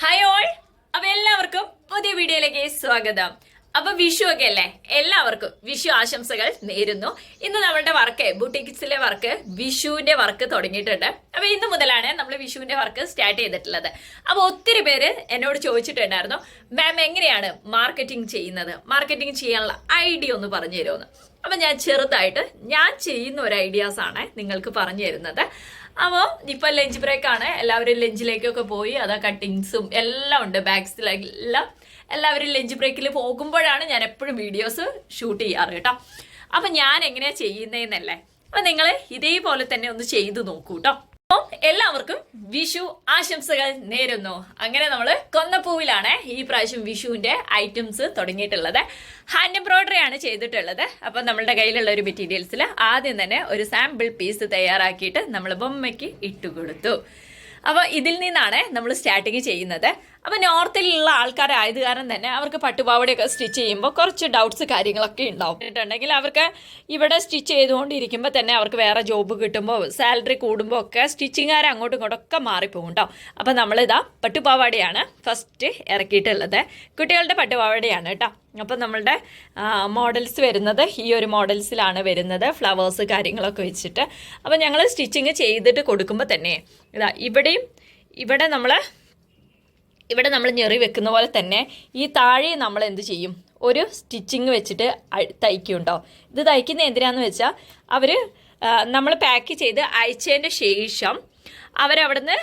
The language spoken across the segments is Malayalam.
ഹായ് ഓൾ അപ്പൊ എല്ലാവർക്കും പുതിയ വീഡിയോയിലേക്ക് സ്വാഗതം. അപ്പൊ വിഷു ഒക്കെ അല്ലേ? എല്ലാവർക്കും വിഷു ആശംസകൾ നേരുന്നു. ഇന്ന് നമ്മളുടെ വർക്ക് ബുട്ടിക്സിലെ വർക്ക് വിഷുവിന്റെ വർക്ക് തുടങ്ങിയിട്ടുണ്ട്. അപ്പൊ ഇന്ന് മുതലാണ് നമ്മൾ വിഷുവിന്റെ വർക്ക് സ്റ്റാർട്ട് ചെയ്തിട്ടുള്ളത്. അപ്പൊ ഒത്തിരി പേര് എന്നോട് ചോദിച്ചിട്ടുണ്ടായിരുന്നു മാം എങ്ങനെയാണ് മാർക്കറ്റിംഗ് ചെയ്യുന്നത്? മാർക്കറ്റിംഗ് ചെയ്യാനുള്ള ഐഡിയ ഒന്ന് പറഞ്ഞു തരുമെന്ന് അപ്പൊ ഞാൻ ചെറുതായിട്ട് ഞാൻ ചെയ്യുന്ന ഒരു ഐഡിയാസ് ആണ് നിങ്ങൾക്ക് പറഞ്ഞു തരുന്നത്. അപ്പോൾ ഇപ്പൊ ലഞ്ച് ബ്രേക്ക് ആണ്. എല്ലാവരും ലഞ്ചിലേക്കൊക്കെ പോയി. അതാ കട്ടിങ്സും എല്ലാം ഉണ്ട്. ബാഗ്സിലെല്ലാം എല്ലാവരും ലഞ്ച് ബ്രേക്കിൽ പോകുമ്പോഴാണ് ഞാൻ എപ്പോഴും വീഡിയോസ് ഷൂട്ട് ചെയ്യാറ് കേട്ടോ. അപ്പൊ ഞാൻ എങ്ങനെയാ ചെയ്യുന്നതെന്നല്ലേ അപ്പൊ നിങ്ങൾ ഇതേപോലെ തന്നെ ഒന്ന് ചെയ്തു നോക്കൂ കേട്ടോ അപ്പം എല്ലാവർക്കും വിഷു ആശംസകൾ നേരുന്നു. അങ്ങനെ നമ്മൾ കൊന്നപ്പൂവിലാണ് ഈ പ്രാവശ്യം വിഷുവിന്റെ ഐറ്റംസ് തുടങ്ങിയിട്ടുള്ളത്. ഹാൻഡ് എംബ്രോയിഡറി ആണ് ചെയ്തിട്ടുള്ളത്. അപ്പം നമ്മളുടെ കയ്യിലുള്ള ഒരു മെറ്റീരിയൽസിൽ ആദ്യം തന്നെ ഒരു സാമ്പിൾ പീസ് തയ്യാറാക്കിയിട്ട് നമ്മൾ ബൊമ്മയ്ക്ക് ഇട്ടുകൊടുത്തു. അപ്പോൾ ഇതിൽ നിന്നാണ് നമ്മൾ സ്റ്റാർട്ടിങ് ചെയ്യുന്നത്. അപ്പോൾ നോർത്തിലുള്ള ആൾക്കാരായത് കാരണം തന്നെ അവർക്ക് പട്ടുപാവടയൊക്കെ സ്റ്റിച്ച് ചെയ്യുമ്പോൾ കുറച്ച് ഡൗട്ട്സ് കാര്യങ്ങളൊക്കെ ഉണ്ടാവും. എന്നിട്ടുണ്ടെങ്കിൽ അവർക്ക് ഇവിടെ സ്റ്റിച്ച് ചെയ്തുകൊണ്ടിരിക്കുമ്പോൾ തന്നെ അവർക്ക് വേറെ ജോബ് കിട്ടുമ്പോൾ സാലറി കൂടുമ്പോൾ ഒക്കെ സ്റ്റിച്ചിങ്ങുകാർ അങ്ങോട്ടും ഇങ്ങോട്ടും ഒക്കെ മാറിപ്പോകും കേട്ടോ അപ്പോൾ നമ്മളിതാ പട്ടുപാവാടയാണ് ഫസ്റ്റ് ഇറക്കിയിട്ടുള്ളത്. കുട്ടികളുടെ പട്ടുപാവാടയാണ് കേട്ടോ അപ്പം നമ്മളുടെ മോഡൽസ് വരുന്നത് ഈ ഒരു മോഡൽസിലാണ് വരുന്നത് ഫ്ലവേഴ്സ് കാര്യങ്ങളൊക്കെ വെച്ചിട്ട്. അപ്പം ഞങ്ങൾ സ്റ്റിച്ചിങ് ചെയ്തിട്ട് കൊടുക്കുമ്പോൾ തന്നെ ഇതാ ഇവിടെയും ഇവിടെ നമ്മൾ ഇവിടെ നമ്മൾ ഞെറി വെക്കുന്ന പോലെ തന്നെ ഈ താഴെ നമ്മൾ എന്ത് ചെയ്യും? ഒരു സ്റ്റിച്ചിങ് വെച്ചിട്ട് തയ്ക്കുണ്ടോ? ഇത് തയ്ക്കുന്ന എന്തിനാന്ന് വെച്ചാൽ അവർ നമ്മൾ പാക്ക് ചെയ്ത് അയച്ചതിന്റെ ശേഷം അവരവിടുന്ന്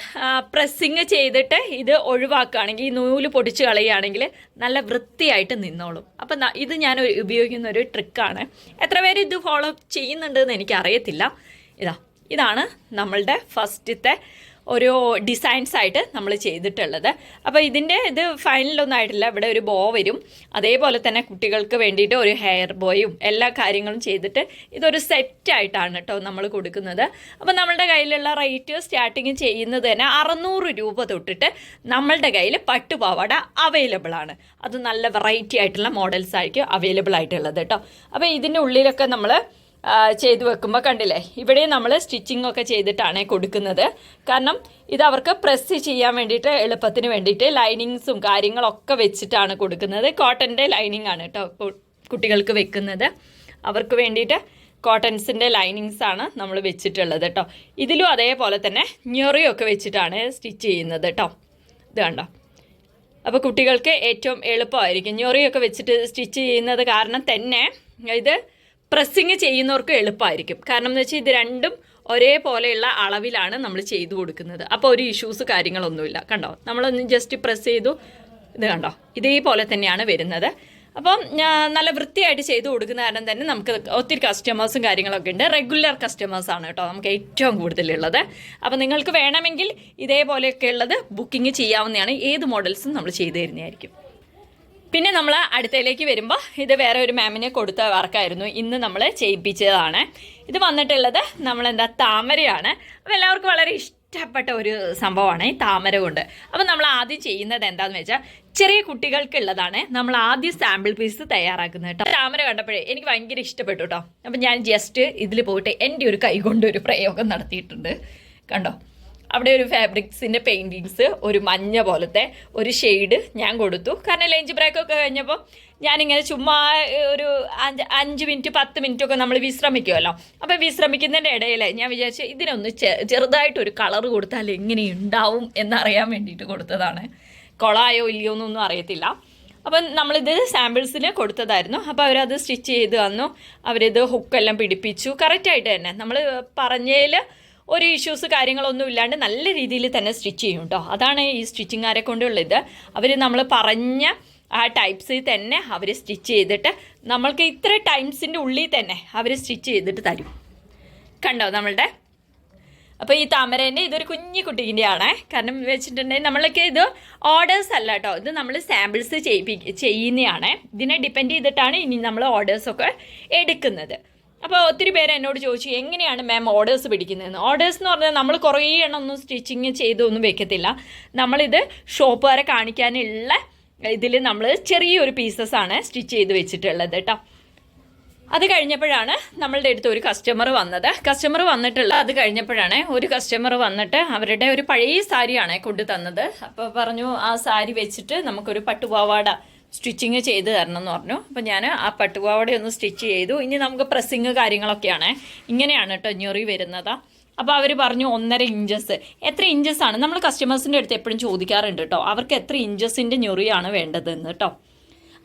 പ്രസ്സിങ് ചെയ്തിട്ട് ഇത് ഒഴിവാക്കുകയാണെങ്കിൽ ഈ നൂൽ പൊടിച്ച് കളയുകയാണെങ്കിൽ നല്ല വൃത്തിയായിട്ട് നിന്നോളും. അപ്പം ഇത് ഞാൻ ഉപയോഗിക്കുന്ന ഒരു ട്രിക്കാണ് എത്ര പേര് ഇത് ഫോളോ ചെയ്യുന്നുണ്ടെന്ന് എനിക്കറിയത്തില്ല. ഇതാ ഇതാണ് നമ്മളുടെ ഫസ്റ്റത്തെ ഒരു ഡിസൈൻസ് ആയിട്ട് നമ്മൾ ചെയ്തിട്ടുള്ളത്. അപ്പോൾ ഇതിന്റെ ഇത് ഫൈനലൊന്നും ആയിട്ടില്ല. ഇവിടെ ഒരു ബോ വരും. അതേപോലെ തന്നെ കുട്ടികൾക്ക് വേണ്ടിയിട്ട് ഒരു ഹെയർ ബോയും എല്ലാ കാര്യങ്ങളും ചെയ്തിട്ട് ഇതൊരു സെറ്റായിട്ടാണ് കേട്ടോ നമ്മൾ കൊടുക്കുന്നത്. അപ്പോൾ നമ്മളുടെ കയ്യിലുള്ള റേറ്റ് സ്റ്റാർട്ടിങ് ചെയ്യുന്നത് തന്നെ അറുന്നൂറ് രൂപ തൊട്ടിട്ട് നമ്മളുടെ കയ്യിൽ പട്ടുപാവാട അവൈലബിൾ ആണ്. അത് നല്ല വെറൈറ്റി ആയിട്ടുള്ള മോഡൽസ് ആയിരിക്കും അവൈലബിൾ ആയിട്ടുള്ളത് കേട്ടോ അപ്പോൾ ഇതിന്റെ ഉള്ളിലൊക്കെ നമ്മൾ ചെയ്തു വെക്കുമ്പോൾ കണ്ടില്ലേ? ഇവിടെ നമ്മൾ സ്റ്റിച്ചിങ് ഒക്കെ ചെയ്തിട്ടാണ് കൊടുക്കുന്നത്. കാരണം ഇത് അവർക്ക് പ്രസ് ചെയ്യാൻ വേണ്ടിയിട്ട് എളുപ്പത്തിന് വേണ്ടിയിട്ട് ലൈനിങ്സും കാര്യങ്ങളൊക്കെ വെച്ചിട്ടാണ് കൊടുക്കുന്നത്. കോട്ടന്റെ ലൈനിങ് ആണ് കേട്ടോ കുട്ടികൾക്ക് വെക്കുന്നത്. അവർക്ക് വേണ്ടിയിട്ട് കോട്ടൺസിന്റെ ലൈനിങ്സ് ആണ് നമ്മൾ വെച്ചിട്ടുള്ളത് കേട്ടോ ഇതിലും അതേപോലെ തന്നെ ഞൊറിയൊക്കെ വെച്ചിട്ടാണ് സ്റ്റിച്ച് ചെയ്യുന്നത് കേട്ടോ ഇത് കണ്ടോ? അപ്പോൾ കുട്ടികൾക്ക് ഏറ്റവും എളുപ്പമായിരിക്കും. ഞൊറിയൊക്കെ വെച്ചിട്ട് സ്റ്റിച്ച് ചെയ്യുന്നത് കാരണം തന്നെ ഇത് പ്രസ്സിങ് ചെയ്യുന്നവർക്ക് എളുപ്പമായിരിക്കും കാരണം എന്ന് വെച്ചാൽ ഇത് രണ്ടും ഒരേപോലെയുള്ള അളവിലാണ് നമ്മൾ ചെയ്തു കൊടുക്കുന്നത്. അപ്പോൾ ഒരു ഇഷ്യൂസ് കാര്യങ്ങളൊന്നുമില്ല. കണ്ടോ? നമ്മളൊന്ന് ജസ്റ്റ് പ്രസ് ചെയ്തു. ഇത് കണ്ടോ? ഇതേപോലെ തന്നെയാണ് വരുന്നത്. അപ്പം നല്ല വൃത്തിയായിട്ട് ചെയ്തു കൊടുക്കുന്ന കാരണം തന്നെ നമുക്ക് ഒത്തിരി കസ്റ്റമേഴ്സും കാര്യങ്ങളൊക്കെ ഉണ്ട്. റെഗുലർ കസ്റ്റമേഴ്സ് ആണ് കേട്ടോ നമുക്ക് ഏറ്റവും കൂടുതലുള്ളത്. അപ്പം നിങ്ങൾക്ക് വേണമെങ്കിൽ ഇതേപോലെയൊക്കെ ഉള്ളത് ബുക്കിംഗ് ചെയ്യാവുന്നതാണ്. ഏത് മോഡൽസും നമ്മൾ ചെയ്തു തരുന്നതായിരിക്കും. പിന്നെ നമ്മൾ അടുത്തയിലേക്ക് വരുമ്പോൾ ഇത് വേറെ ഒരു മാമിനെ കൊടുത്ത വർക്കായിരുന്നു. ഇന്ന് നമ്മൾ ചെയ്യിപ്പിച്ചതാണ്. ഇത് വന്നിട്ടുള്ളത് നമ്മളെന്താ താമരയാണ്. അപ്പോൾ എല്ലാവർക്കും വളരെ ഇഷ്ടപ്പെട്ട ഒരു സംഭവമാണ് ഈ താമര കൊണ്ട്. അപ്പോൾ നമ്മൾ ആദ്യം ചെയ്യുന്നത് എന്താണെന്ന് വെച്ചാൽ ചെറിയ കുട്ടികൾക്കുള്ളതാണ് നമ്മൾ ആദ്യം സാമ്പിൾ പീസ് തയ്യാറാക്കുന്നത് കേട്ടോ. താമര കണ്ടപ്പോഴേ എനിക്ക് ഭയങ്കര ഇഷ്ടപ്പെട്ടു കേട്ടോ. അപ്പം ഞാൻ ജസ്റ്റ് ഇതിൽ പോയിട്ട് എന്റെ ഒരു കൈ കൊണ്ട് ഒരു പ്രയോഗം നടത്തിയിട്ടുണ്ട്. കണ്ടോ? അവിടെ ഒരു ഫാബ്രിക്സിന്റെ പെയിന്റിങ്സ് ഒരു മഞ്ഞ പോലത്തെ ഒരു ഷെയ്ഡ് ഞാൻ കൊടുത്തു. കാരണം ലഞ്ച് ബ്രേക്ക് ഒക്കെ കഴിഞ്ഞപ്പോൾ ഞാനിങ്ങനെ ചുമ്മാ ഒരു അഞ്ച് അഞ്ച് മിനിറ്റ് പത്ത് മിനിറ്റ് ഒക്കെ നമ്മൾ വിശ്രമിക്കുമല്ലോ അപ്പോൾ വിശ്രമിക്കുന്നതിന്റെ ഇടയിൽ ഞാൻ വിചാരിച്ചു ഇതിനൊന്ന് ചെറുതായിട്ട് ചെറുതായിട്ടൊരു കളർ കൊടുത്താൽ എങ്ങനെ ഉണ്ടാവും എന്നറിയാൻ വേണ്ടിയിട്ട് കൊടുത്തതാണ്. കൊളായോ ഇല്ലയോ എന്നൊന്നും അറിയത്തില്ല. അപ്പം നമ്മളിത് സാമ്പിൾസിന് കൊടുത്തതായിരുന്നു. അപ്പോൾ അവരത് സ്റ്റിച്ച് ചെയ്ത് തന്നു. അവരിത് ഹുക്കെല്ലാം പിടിപ്പിച്ചു. കറക്റ്റായിട്ട് തന്നെ. നമ്മൾ പറഞ്ഞതിൽ ഒരു ഇഷ്യൂസ് കാര്യങ്ങളൊന്നും ഇല്ലാണ്ട് നല്ല രീതിയിൽ തന്നെ സ്റ്റിച്ച് ചെയ്യും കേട്ടോ അതാണ് ഈ സ്റ്റിച്ചിങ്ങാരെ കൊണ്ടുള്ള ഇത് അവർ നമ്മൾ പറഞ്ഞ ആ ടൈപ്സിൽ തന്നെ അവർ സ്റ്റിച്ച് ചെയ്തിട്ട് നമ്മൾക്ക് ഇത്ര ടൈംസിന്റെ ഉള്ളിൽ തന്നെ അവർ സ്റ്റിച്ച് ചെയ്തിട്ട് തരും. കണ്ടോ നമ്മളുടെ? അപ്പോൾ ഈ താമരേന്റെ ഇതൊരു കുഞ്ഞു കുട്ടീന്റെ ആണ് കാരണം വെച്ചിട്ടുണ്ടെങ്കിൽ നമ്മളൊക്കെ ഇത് ഓർഡേഴ്സ് അല്ല കേട്ടോ ഇത് നമ്മൾ സാമ്പിൾസ് ചെയ്യിപ്പി ഇതിനെ ഡിപ്പെൻഡ് ചെയ്തിട്ടാണ് ഇനി നമ്മൾ ഓർഡേഴ്സൊക്കെ എടുക്കുന്നത്. അപ്പോൾ ഒത്തിരി പേര് എന്നോട് ചോദിച്ചു എങ്ങനെയാണ് മാം ഓർഡേഴ്സ് പിടിക്കുന്നതെന്ന്? ഓർഡേഴ്സ് എന്ന് പറഞ്ഞാൽ നമ്മൾ കുറേ എണ്ണം ഒന്നും സ്റ്റിച്ചിങ് ചെയ്തൊന്നും വെക്കത്തില്ല. നമ്മളിത് ഷോപ്പുകാരെ കാണിക്കാനുള്ള ഇതിൽ നമ്മൾ ചെറിയൊരു പീസസ് ആണ് സ്റ്റിച്ച് ചെയ്ത് വെച്ചിട്ടുള്ളത് കേട്ടോ അത് കഴിഞ്ഞപ്പോഴാണ് നമ്മളുടെ അടുത്ത് ഒരു കസ്റ്റമർ വന്നത്. കസ്റ്റമർ വന്നിട്ടുള്ള അത് കഴിഞ്ഞപ്പോഴാണ് ഒരു കസ്റ്റമർ വന്നിട്ട് അവരുടെ ഒരു പഴയ സാരിയാണ് കൊണ്ടു തന്നത് അപ്പോൾ പറഞ്ഞു ആ സാരി വെച്ചിട്ട് നമുക്കൊരു പട്ടുപാവാട സ്റ്റിച്ചിങ് ചെയ്ത് തരണം എന്ന് പറഞ്ഞു. അപ്പോൾ ഞാൻ ആ പട്ടുപാവടെ ഒന്ന് സ്റ്റിച്ച് ചെയ്തു. ഇനി നമുക്ക് പ്രസ്സിങ് കാര്യങ്ങളൊക്കെയാണ്. ഇങ്ങനെയാണ് കേട്ടോ ഞൊറി വരുന്നത്. അപ്പോൾ അവർ പറഞ്ഞു ഒന്നര ഇഞ്ചസ് എത്ര ഇഞ്ചസ് ആണ്? നമ്മൾ കസ്റ്റമേഴ്സിന്റെ അടുത്ത് എപ്പോഴും ചോദിക്കാറുണ്ട് കേട്ടോ അവർക്ക് എത്ര ഇഞ്ചസിന്റെ ഞൊറിയാണ് വേണ്ടതെന്ന് കേട്ടോ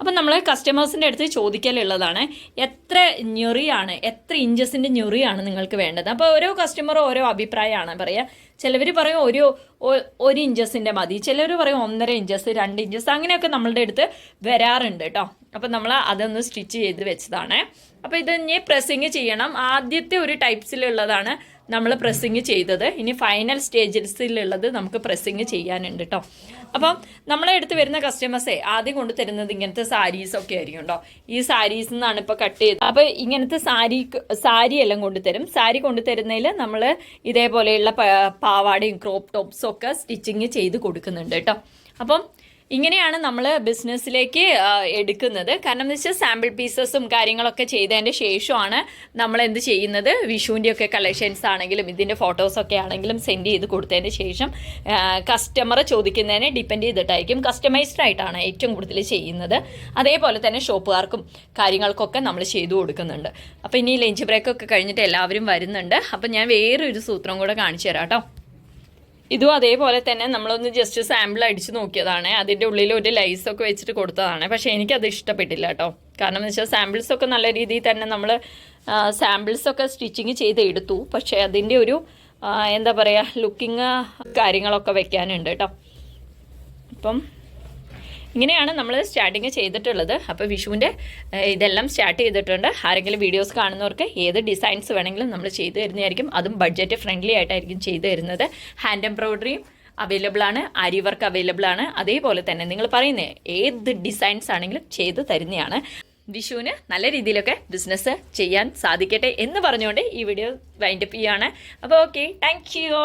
അപ്പം നമ്മൾ കസ്റ്റമേഴ്സിന്റെ അടുത്ത് ചോദിക്കലുള്ളതാണ് എത്ര ഞൊറിയാണ് എത്ര ഇഞ്ചസിന്റെ ഞൊറിയാണ് നിങ്ങൾക്ക് വേണ്ടത്? അപ്പോൾ ഓരോ കസ്റ്റമറും ഓരോ അഭിപ്രായമാണ് പറയുക ചിലവർ പറയും ഒരു ഒരു ഇഞ്ചസിന്റെ മതി. ചിലവർ പറയും ഒന്നര ഇഞ്ചസ് രണ്ട് ഇഞ്ചസ് അങ്ങനെയൊക്കെ നമ്മളുടെ അടുത്ത് വരാറുണ്ട് കേട്ടോ. അപ്പം നമ്മൾ അതൊന്ന് സ്റ്റിച്ച് ചെയ്ത് വെച്ചതാണ്. അപ്പോൾ ഇത് ഇനി പ്രസ്സിങ് ചെയ്യണം. ആദ്യത്തെ ഒരു ടൈപ്സിലുള്ളതാണ് നമ്മൾ പ്രസ്സിങ് ചെയ്തത്. ഇനി ഫൈനൽ സ്റ്റേജസിലുള്ളത് നമുക്ക് പ്രസ്സിങ് ചെയ്യാനുണ്ട് കേട്ടോ അപ്പം നമ്മളെ അടുത്ത് വരുന്ന കസ്റ്റമേഴ്സേ ആദ്യം കൊണ്ട് തരുന്നത് ഇങ്ങനത്തെ സാരീസ് ഒക്കെ ആയിരിക്കും കേട്ടോ ഈ സാരീസ് നിന്നാണ് ഇപ്പോൾ കട്ട് ചെയ്തത്. അപ്പോൾ ഇങ്ങനത്തെ സാരി സാരി എല്ലാം കൊണ്ടുതരും സാരി കൊണ്ടുതരുന്നതിൽ നമ്മൾ ഇതേപോലെയുള്ള പാവാടയും ക്രോപ്പ് ടോപ്സും ഒക്കെ സ്റ്റിച്ചിങ് ചെയ്ത് കൊടുക്കുന്നുണ്ട് കേട്ടോ അപ്പം ഇങ്ങനെയാണ് നമ്മൾ ബിസിനസ്സിലേക്ക് എടുക്കുന്നത്. കാരണം എന്ന് വെച്ചാൽ സാമ്പിൾ പീസസും കാര്യങ്ങളൊക്കെ ചെയ്തതിന്റെ ശേഷമാണ് നമ്മൾ എന്ത് ചെയ്യുന്നത്? വിഷുവിന്റെ ഒക്കെ കളക്ഷൻസ് ആണെങ്കിലും ഇതിന്റെ ഫോട്ടോസൊക്കെ ആണെങ്കിലും സെൻഡ് ചെയ്ത് കൊടുത്തതിന് ശേഷം കസ്റ്റമർ ചോദിക്കുന്നതിനെ ഡിപ്പെൻഡ് ചെയ്തിട്ടായിരിക്കും കസ്റ്റമൈസ്ഡ് ആയിട്ടാണ് ഏറ്റവും കൂടുതൽ ചെയ്യുന്നത്. അതേപോലെ തന്നെ ഷോപ്പുകാർക്കും കാര്യങ്ങൾക്കൊക്കെ നമ്മൾ ചെയ്തു കൊടുക്കുന്നുണ്ട്. അപ്പോൾ ഇനി ലഞ്ച് ബ്രേക്കൊക്കെ കഴിഞ്ഞിട്ട് എല്ലാവരും വരുന്നുണ്ട്. അപ്പോൾ ഞാൻ വേറൊരു സൂത്രം കൂടെ കാണിച്ചു തരാം കേട്ടോ. ഇതും അതേപോലെ തന്നെ നമ്മളൊന്ന് ജസ്റ്റ് സാമ്പിൾ അടിച്ച് നോക്കിയതാണ്. അതിന്റെ ഉള്ളിൽ ഒരു ലൈസ് ഒക്കെ വെച്ചിട്ട് കൊടുത്തതാണ്. പക്ഷേ എനിക്കത് ഇഷ്ടപ്പെട്ടില്ല കേട്ടോ. കാരണം എന്ന് വെച്ചാൽ സാമ്പിൾസ് ഒക്കെ നല്ല രീതിയിൽ തന്നെ നമ്മൾ സാമ്പിൾസ് ഒക്കെ സ്റ്റിച്ചിങ് ചെയ്ത് എടുത്തു. പക്ഷേ അതിന്റെ ഒരു എന്താ പറയുക ലുക്കിങ് കാര്യങ്ങളൊക്കെ വെക്കാനുണ്ട് കേട്ടോ. അപ്പം ഇങ്ങനെയാണ് നമ്മൾ സ്റ്റാർട്ടിങ് ചെയ്തിട്ടുള്ളത്. അപ്പോൾ വിഷുവിന്റെ ഇതെല്ലാം സ്റ്റാർട്ട് ചെയ്തിട്ടുണ്ട്. ആരെങ്കിലും വീഡിയോസ് കാണുന്നവർക്ക് ഏത് ഡിസൈൻസ് വേണമെങ്കിലും നമ്മൾ ചെയ്തു തരുന്നതായിരിക്കും. അതും ബഡ്ജറ്റ് ഫ്രണ്ട്ലി ആയിട്ടായിരിക്കും ചെയ്തു തരുന്നത്. ഹാൻഡ് എംബ്രോയ്ഡറിയും അവൈലബിൾ ആണ്. അരി വർക്ക് അവൈലബിൾ ആണ്. അതേപോലെ തന്നെ നിങ്ങൾ പറയുന്നത് ഏത് ഡിസൈൻസ് ആണെങ്കിലും ചെയ്തു തരുന്നതാണ്. വിഷുവിന് നല്ല രീതിയിലൊക്കെ ബിസിനസ് ചെയ്യാൻ സാധിക്കട്ടെ എന്ന് പറഞ്ഞുകൊണ്ട് ഈ വീഡിയോ വൈൻഡപ്പ് ചെയ്യുകയാണ് അപ്പോൾ ഓക്കെ താങ്ക് യു